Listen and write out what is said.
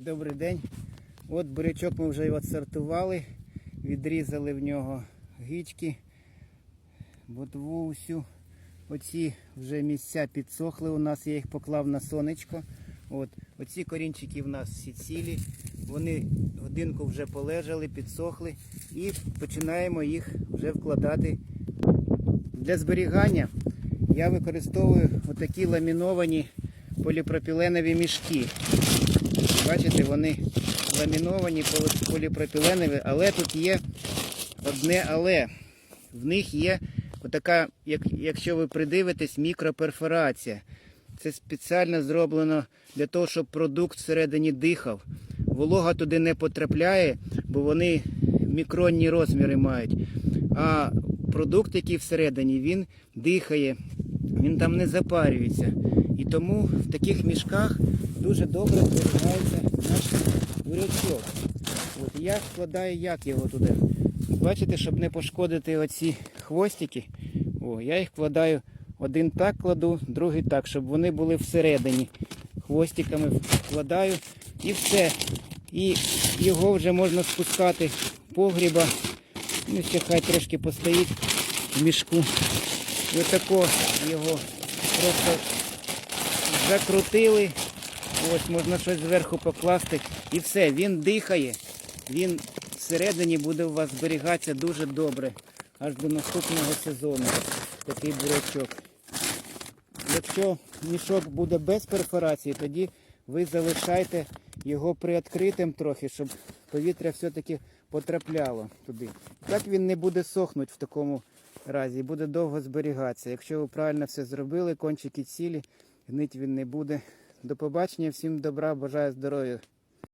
Добрий день. От бурячок ми вже його сортували, відрізали в нього гічки, ботву всю. Оці вже місця підсохли у нас, я їх поклав на сонечко. От. Оці корінчики в нас всі цілі. Вони годинку вже полежали, підсохли і починаємо їх вже вкладати. Для зберігання я використовую отакі ламіновані поліпропіленові мішки. Бачите, вони ламіновані полі- поліпропіленові, але тут є одне але. В них є отака, як, якщо ви придивитесь, мікроперфорація. Це спеціально зроблено для того, щоб продукт всередині дихав. Волога туди не потрапляє, бо вони мікронні розміри мають. А продукт, який всередині, він дихає, він там не запарюється. І тому в таких мішках дуже добре зберігається наш бурячок. От я складаю як його туди. Бачите, щоб не пошкодити оці хвостики, о, я їх вкладаю один так кладу, другий так, щоб вони були всередині. Хвостиками вкладаю і все. І його вже можна спускати погріба. Ну, ще хай трошки постоїть в мішку. Отако його просто закрутили. Ось можна щось зверху покласти. І все, він дихає. Він всередині буде у вас зберігатися дуже добре. Аж до наступного сезону. Такий бурячок. Якщо мішок буде без перфорації, тоді ви залишайте його приоткритим трохи, щоб повітря все-таки потрапляло туди. Так він не буде сохнути в такому разі, буде довго зберігатися. Якщо ви правильно все зробили, кончики цілі, гнить він не буде. До побачення, всім добра, бажаю здоров'я.